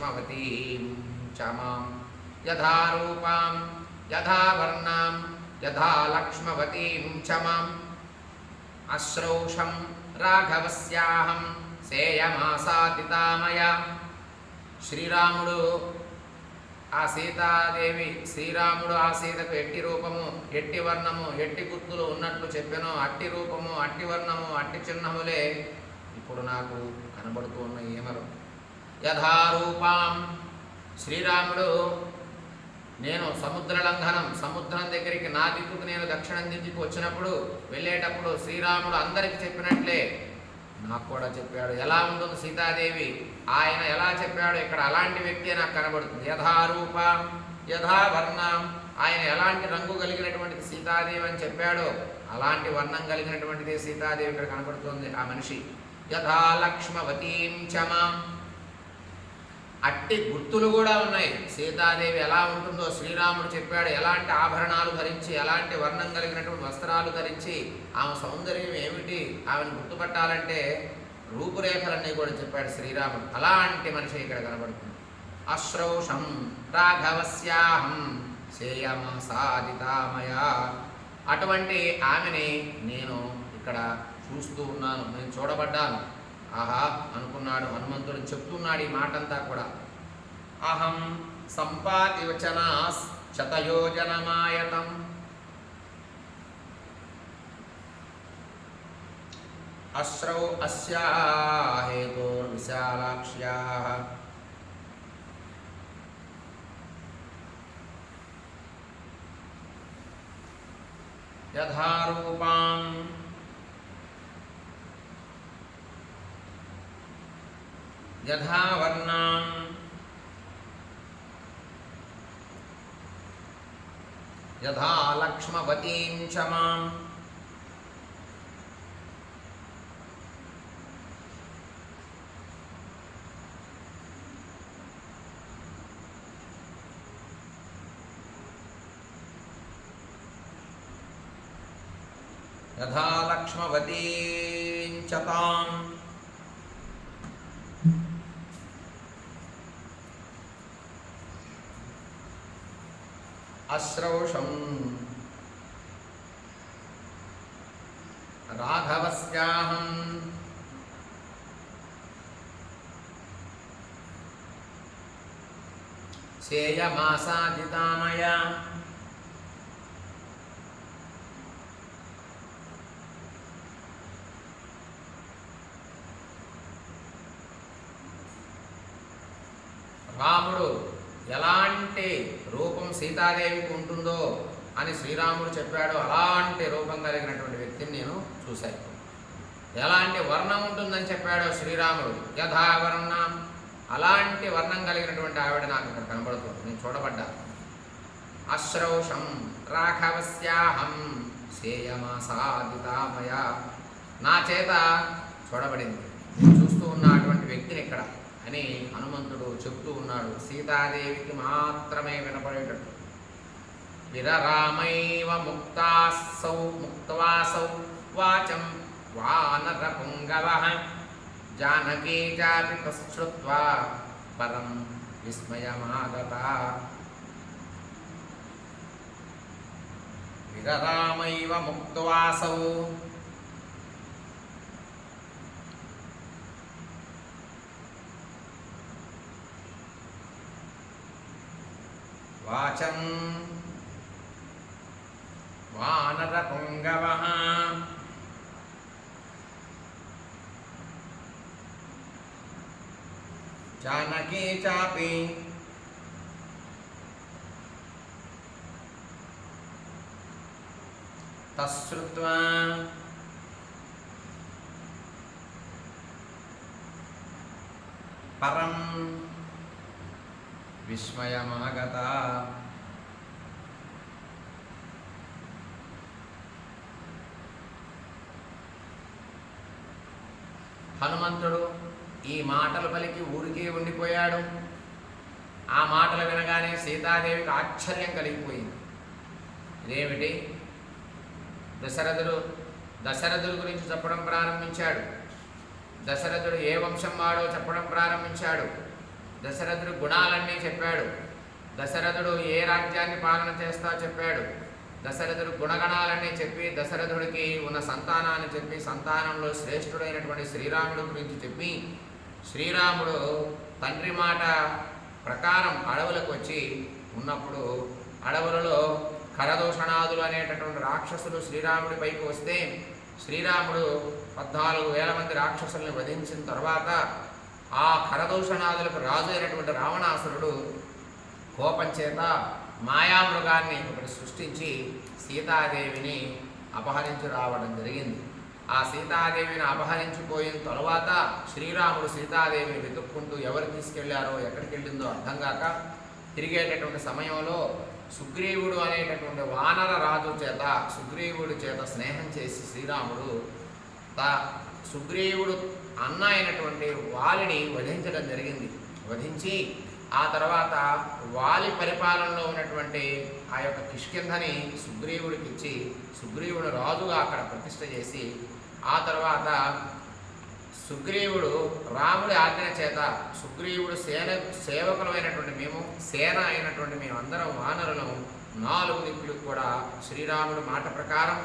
మవతీం చ మాం యథా రూపాం యథా లక్ష్మవతీం చ మాం అశ్రౌషం రాఘవస్యాహం సేయమాసాదితామయ శ్రీరాముడు ఆ సీతాదేవి శ్రీరాముడు ఆ సీతకు ఎట్టి రూపము ఎట్టి వర్ణము ఎట్టి గుర్తులు ఉన్నట్లు చెప్పెనో అట్టి రూపము అట్టి వర్ణము అట్టి చిహ్నములే ఇప్పుడు నాకు కనబడుతూ ఉన్నాయి ఏమరు? యథారూపాం. శ్రీరాముడు నేను సముద్ర లంఘనం సముద్రం దగ్గరికి నా దిక్కుకు నేను దక్షిణం దిక్కుకు వచ్చినప్పుడు వెళ్ళేటప్పుడు శ్రీరాముడు అందరికి చెప్పినట్లే. నాకు కూడా చెప్పాడు ఎలా ఉంటుంది సీతాదేవి? ఆయన ఎలా చెప్పాడు? ఇక్కడ అలాంటి వ్యక్తి నాకు కనబడుతుంది. యథారూపం యథావర్ణం. ఆయన ఎలాంటి రంగు కలిగినటువంటిది సీతాదేవి అని చెప్పాడో అలాంటి వర్ణం కలిగినటువంటిది సీతాదేవి ఇక్కడ కనబడుతుంది ఆ మనిషి. యథా లక్ష్మవతీం చమాం అట్టి గుర్తులు కూడా ఉన్నాయి. సీతాదేవి ఎలా ఉంటుందో శ్రీరాముడు చెప్పాడు ఎలాంటి ఆభరణాలు ధరించి ఎలాంటి వర్ణం కలిగినటువంటి వస్త్రాలు ధరించి ఆమె సౌందర్యం ఏమిటి ఆమెను గుర్తుపట్టాలంటే రూపురేఖలన్నీ కూడా చెప్పాడు శ్రీరాముడు. అలాంటి మనిషి ఇక్కడ కనబడుతుంది. అశ్రౌషం రాఘవస్యాహం సాధితామయ. అటువంటి ఆమెని నేను ఇక్కడ చూస్తూ ఉన్నాను. నేను చూడబడ్డాను. ఆహా అనుకున్నాడు హనుమంతుడు చెప్తున్నాడు ఈ మాటంతా కూడా. అహం సంపాదివచనా శతయోజనమాయతం అశ్రౌ అస్యాహేతోర్విశాలాక్ష్యా యథారూపాం यथा लक्ष्मवतीञ्च माम्। यथा लक्ष्मवतीञ्चताम् అశ్రౌషం రాఘవస్యాహం. సేయమాసాదితామయ రాముడు ఎలాంటి రూపం సీతాదేవికి ఉంటుందో అని శ్రీరాముడు చెప్పాడు. అలాంటి రూపం కలిగినటువంటి వ్యక్తిని నేను చూశాను. ఎలాంటి వర్ణం ఉంటుందని చెప్పాడో శ్రీరాముడు. యథావర్ణం అలాంటి వర్ణం కలిగినటువంటి ఆవిడ నాకు ఇక్కడ కనబడుతుంది. నేను చూడబడ్డా. అశ్రౌషం రాఘవస్యాహం సేయమాసాదితామయ నా చేత చూడబడింది. చూస్తూ ఉన్న అటువంటి వ్యక్తిని ఇక్కడ అని హనుమంతుడు చెప్తూ ఉన్నాడు. సీతాదేవికి మాత్రమే వినపడేటట్టు. విరరామైవ ముక్తాసౌ ముక్తవాసౌ వాచం వానర పుంగవ జానకీ చాపి పశ్రుత్వా పరం విస్మయమాగత. విరరామైవ ముక్తవాసౌ వాచం. వానర పుంగవ జానకీ చాపి. తశ్రుత్వా. పరం. విస్మయమాగత హనుమంతుడు ఈ మాటలు పలికి ఊరికే ఉండిపోయాడు. ఆ మాటలు వినగానే సీతాదేవికి ఆశ్చర్యం కలిగిపోయింది. ఇదేమిటి? దశరథుడు దశరథుడు గురించి చెప్పడం ప్రారంభించాడు. దశరథుడు ఏ వంశం వాడో చెప్పడం ప్రారంభించాడు. దశరథుడు గుణాలన్నీ చెప్పాడు. దశరథుడు ఏ రాజ్యాన్ని పాలన చేస్తా చెప్పాడు. దశరథుడు గుణగణాలన్నీ చెప్పి దశరథుడికి ఉన్న సంతానాన్ని చెప్పి సంతానంలో శ్రేష్ఠుడైనటువంటి శ్రీరాముడు గురించి చెప్పి శ్రీరాముడు తండ్రి మాట ప్రకారం అడవులకు వచ్చి ఉన్నప్పుడు అడవులలో కరదూషణాదులు అనేటటువంటి రాక్షసులు శ్రీరాముడి పైకి వస్తే శ్రీరాముడు పద్నాలుగు వేల మంది రాక్షసుల్ని వధించిన తర్వాత ఆ కరదూషణాదులకు రాజు అయినటువంటి రావణాసురుడు కోపం చేత మాయామృగాన్ని ఒకటి సృష్టించి సీతాదేవిని అపహరించి రావడం జరిగింది. ఆ సీతాదేవిని అపహరించిపోయిన తరువాత శ్రీరాముడు సీతాదేవిని వెతుక్కుంటూ ఎవరు తీసుకెళ్ళారో ఎక్కడికి వెళ్ళిందో అర్థం కాక తిరిగేటటువంటి సమయంలో సుగ్రీవుడు అనేటటువంటి వానర రాజు చేత సుగ్రీవుడి చేత స్నేహం చేసి శ్రీరాముడు తా సుగ్రీవుడు అన్న అయినటువంటి వాలిని వధించడం జరిగింది. వధించి ఆ తర్వాత వాలి పరిపాలనలో ఉన్నటువంటి ఆ యొక్క కిష్కింధని సుగ్రీవుడికి ఇచ్చి సుగ్రీవుడు రాజుగా అక్కడ ప్రతిష్ఠ చేసి ఆ తర్వాత సుగ్రీవుడు రాముడి ఆజ్ఞ చేత సుగ్రీవుడు సేన సేవకులమైనటువంటి మేము సేన అయినటువంటి మేమందరం వానరులం నాలుగు దిక్కులకు కూడా శ్రీరాముడు మాట ప్రకారం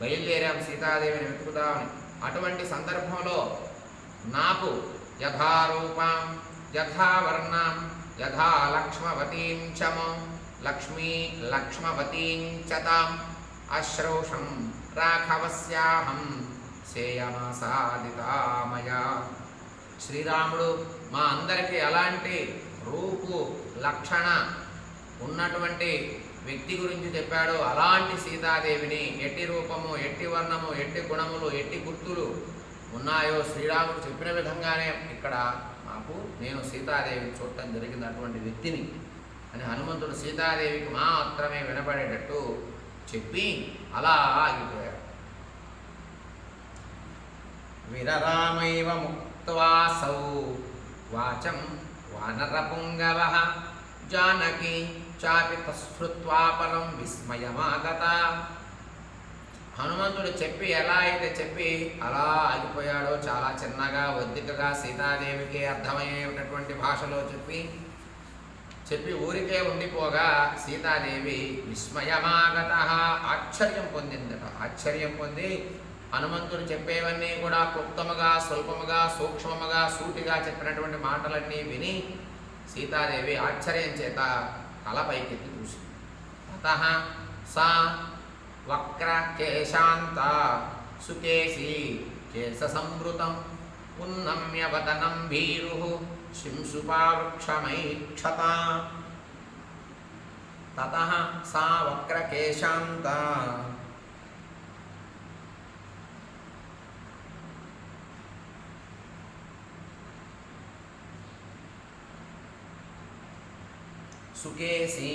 బయలుదేరాం సీతాదేవిని వెతుకుదామని. అటువంటి సందర్భంలో నాకు యథారూపాం యథావర్ణాం యథా లక్ష్మవతీం చమం లక్ష్మీ లక్ష్మవతీం చతాం అశ్రౌషం రాఘవస్యాహం సేయమాసాదితామయా శ్రీరాముడు మా అందరికీ ఎలాంటి రూపు లక్షణ ఉన్నటువంటి వ్యక్తి గురించి చెప్పాడో అలాంటి సీతాదేవిని ఎట్టి రూపము ఎట్టి వర్ణము ఎట్టి గుణములు ఎట్టి గుర్తులు ఉన్నాయో శ్రీరాముడు చెప్పిన విధంగానే ఇక్కడ మాకు నేను సీతాదేవి చూడటం జరిగినటువంటి వ్యక్తిని అని హనుమంతుడు సీతాదేవికి మాత్రమే వినపడేటట్టు చెప్పి అలా ఆగిపోయాడు. విరరామైవ ముక్వాసౌ వాచం వానరపుంగవ జానకి చాపి తస్ఫృత్వా పరం విస్మయమాగత హనుమంతుడు చెప్పి ఎలా అయితే చెప్పి అలా ఆగిపోయాడో చాలా చిన్నగా ఒద్దికగా సీతాదేవికి అర్థమయ్యేటటువంటి భాషలో చెప్పి చెప్పి ఊరికే ఉండిపోగా సీతాదేవి విస్మయమాగత ఆశ్చర్యం పొందిందట. ఆశ్చర్యం పొంది హనుమంతుడు చెప్పేవన్నీ కూడా క్లుప్తముగా స్వల్పముగా సూక్ష్మముగా సూటిగా చెప్పినటువంటి మాటలన్నీ విని సీతాదేవి ఆశ్చర్యం చేత తల పైకెత్తి చూసింది. అత సా వక్రకేశాంత సుకేశీ కేశసంవృతం కేశ సంవృతం భీరు శింసుపావృక్షమైక్షత. తత సా వక్రకేశాంత. సుకేశీ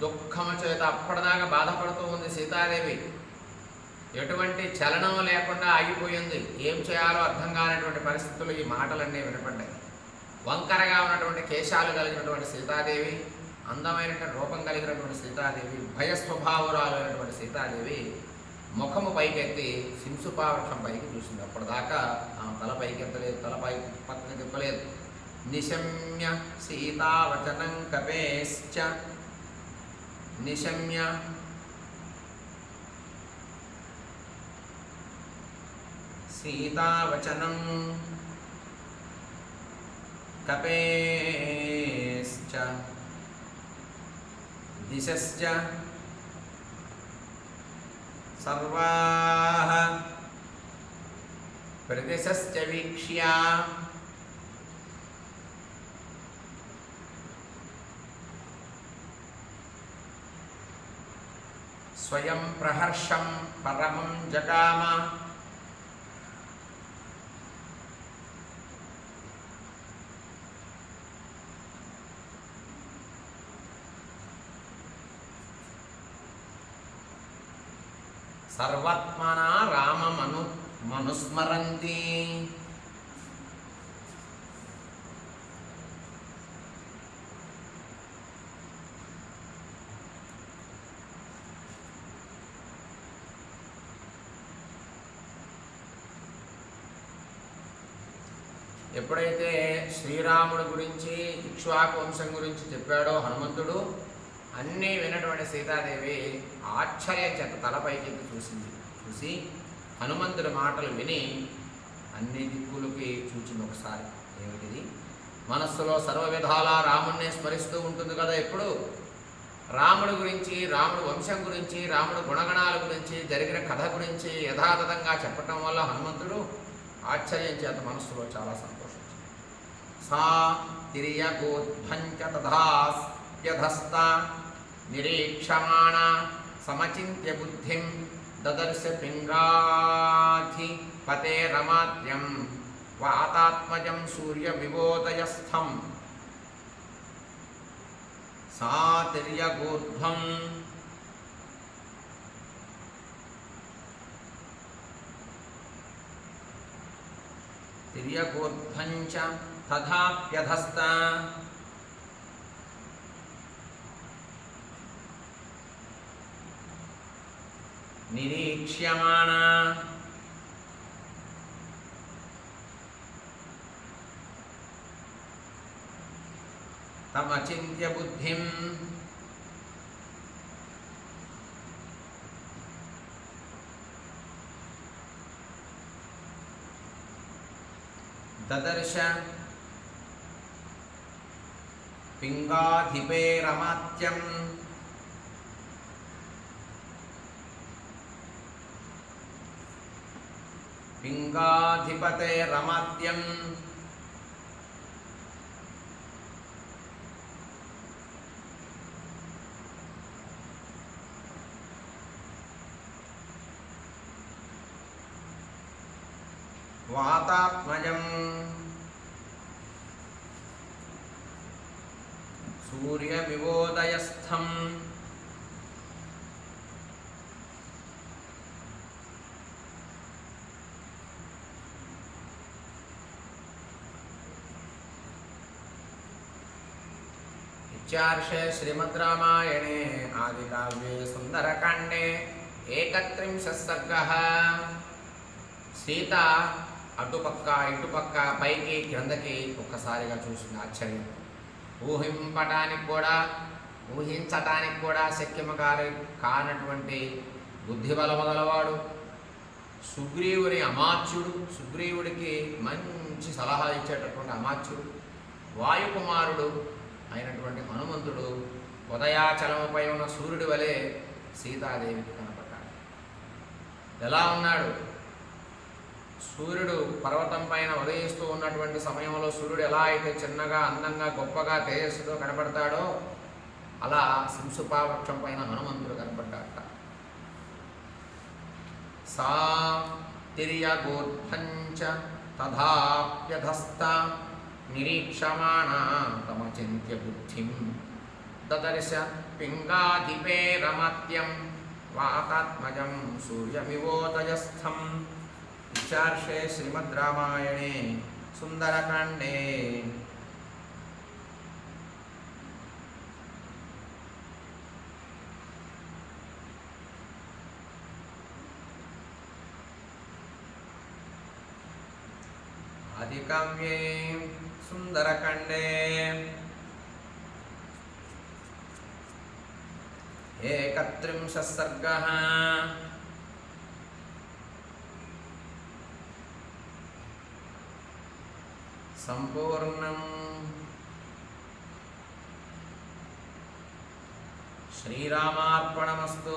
దుఃఖము చేత అప్పటిదాకా బాధపడుతూ ఉంది సీతాదేవి. ఎటువంటి చలనం లేకుండా ఆగిపోయింది. ఏం చేయాలో అర్థం కానటువంటి పరిస్థితులు ఈ మాటలన్నీ వినపడ్డాయి. వంకరగా ఉన్నటువంటి కేశాలు కలిగినటువంటి సీతాదేవి అందమైనటువంటి రూపం కలిగినటువంటి సీతాదేవి భయస్వభావురాలు అయినటువంటి సీతాదేవి ముఖము పైకెత్తి సింసుపావృక్షం పైకి చూసింది. అప్పటిదాకా ఆమె తల పైకి ఎత్తలేదు తల పై పక్కన తిప్పలేదు. నిశమ్య సీతావచనం కపేశ్చ నిశమ్య. సీతావచనం. కపేశ్చ. దిశశ్చ. సర్వాः. ప్రదిశశ్చ వీక్ష్య. स्वयं प्रहर्षं परमं जगाम। सर्वात्मना राममनु राममनुमनुस्मरन्ति ఎప్పుడైతే శ్రీరాముడు గురించి ఇక్ష్వాకు వంశం గురించి చెప్పాడో హనుమంతుడు అన్నీ వినటువంటి సీతాదేవి ఆశ్చర్యం చేత తలపైకి చూసింది. చూసి హనుమంతుడి మాటలు విని అన్ని దిక్కులకి చూచింది ఒకసారి. ఏమిటిది? మనస్సులో సర్వ విధాల రాముణ్ణి స్మరిస్తూ ఉంటుంది కదా ఎప్పుడు? రాముడి గురించి రాముడు వంశం గురించి రాముడు గుణగణాల గురించి జరిగిన కథ గురించి యథాతథంగా చెప్పటం వల్ల హనుమంతుడు ఆశ్చర్యం చేత మనస్సులో చాలా సంతోషించింది సా తిరియగోధ్వంచ తథాస్యధస్త నిరీక్షమాణ సమచింత్య బుద్ధిం దదర్శ పింగాధి పతే రమాద్యం వాతాత్మజం तिर्यकोत्थं तथाप्यधस्त। निरीक्ष्यमाणा। तमचिन्त्यबुद्धिम्। చ తథాప్యధస్త నిరీక్ష్యమాణ తమచింత్య బుద్ధిం దదర్శ పింగాధిపేరమాత్యం పింగాధిపతేరమాత్యం వాతాత్మజం. సూర్యమివోదయస్థం. ఇత్యార్షే శ్రీమద్ రామాయణే ఆదికావ్యే సుందరకాండే ఏకత్రింశः సర్గः. సీత అటుపక్క ఇటుపక్క పైకి క్రిందకి ఒక్కసారిగా చూసింది ఆశ్చర్యం. ఊహింపటానికి కూడా ఊహించటానికి కూడా శక్యము కాని కానటువంటి బుద్ధిబలము గలవాడు సుగ్రీవుని అమాత్యుడు సుగ్రీవుడికి మంచి సలహా ఇచ్చేటటువంటి అమాత్యుడు వాయుకుమారుడు అయినటువంటి హనుమంతుడు ఉదయాచలముపై ఉన్న సూర్యుడి వలె సీతాదేవికి కనపడ్డాడు. ఎలా ఉన్నాడు? సూర్యుడు పర్వతం పైన ఉదయిస్తూ ఉన్నటువంటి సమయంలో సూర్యుడు ఎలా అయితే చిన్నగా అందంగా గొప్పగా తేజస్సుతో కనపడతాడో అలా శింసుపావృక్షం పైన హనుమంతుడు కనపడ్డాట సా తిర్యగోత్పంచ తథాప్యధస్త నిరీక్షమాణ తమచింత్య బుద్ధిం దదర్శ పింగాధిపేరమత్యం వాతాత్మజం సూర్యమివోదయస్థం విచార్షే శ్రీమద్ రామాయణే సుందరకాండే. అధికవ్యే సుందరకాండే. ఏకత్రింశ సర్గ సంపూర్ణం. శ్రీరామార్పణమస్తు.